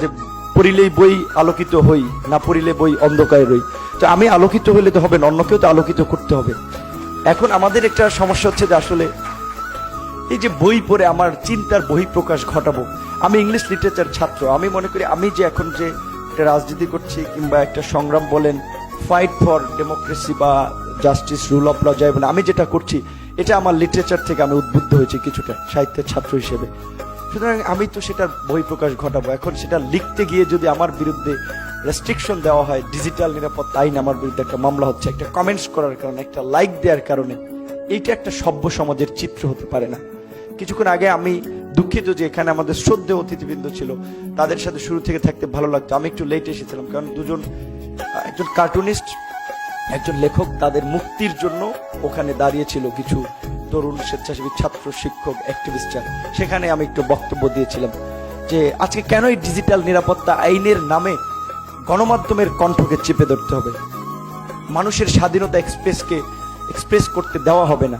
যে পড়িলেই বই আলোকিত হই, না পড়িলে বই অন্ধকারে রই। তো আমি আলোকিত হইলে তো হবে না অন্যকেও তো আলোকিত করতে হবে। এখন আমাদের একটা সমস্যা হচ্ছে যে আসলে এই যে বই পড়ে আমার চিন্তার বহিঃপ্রকাশ ঘটাবো। আমি ইংলিশ লিটারেচার ছাত্র, আমি মনে করি আমি যে এখন যে একটা রাজনীতি করছি কিংবা একটা সংগ্রাম বলেন ফাইট ফর ডেমোক্রেসি বা জাস্টিস রুল অফ ল যাই বলে আমি যেটা করছি, এটা আমার লিটারেচার থেকে আমি উদ্বুদ্ধ হয়েছি কিছুটা, সাহিত্যের ছাত্র হিসেবে। সুতরাং আমি তো সেটার বহিঃপ্রকাশ ঘটাবো। এখন সেটা লিখতে গিয়ে যদি আমার বিরুদ্ধে রেস্ট্রিকশন দেওয়া হয় ডিজিটাল নিরাপত্তা আইন আমার বিরুদ্ধে একটা মামলা হচ্ছে, একটা কমেন্টস করার কারণে, একটা লাইক দেওয়ার কারণে, এইটা একটা সভ্য সমাজের চিত্র হতে পারে না। কিছুক্ষণ আগে আমি দুঃখিত যে এখানে আমাদের শ্রদ্ধেয় অতিথিবৃন্দ ছিল, তাদের সাথে শুরু থেকে থাকতে ভালো লাগতো। আমি একটু লেট এসেছিলাম, কারণ দুজন, একজন কার্টুনিস্ট একজন লেখক, তাদের মুক্তির জন্য ওখানে দাঁড়িয়েছিল কিছু তরুণ স্বেচ্ছাসেবী ছাত্র শিক্ষক অ্যাক্টিভিস্টরা সেখানে আমি একটু বক্তব্য দিয়েছিলাম যে, আজকে কেনই ডিজিটাল নিরাপত্তা আইনের নামে গণমাধ্যমের কণ্ঠকে চেপে ধরতে হবে? মানুষের স্বাধীনতা এক্সপ্রেসকে এক্সপ্রেস করতে দেওয়া হবে না।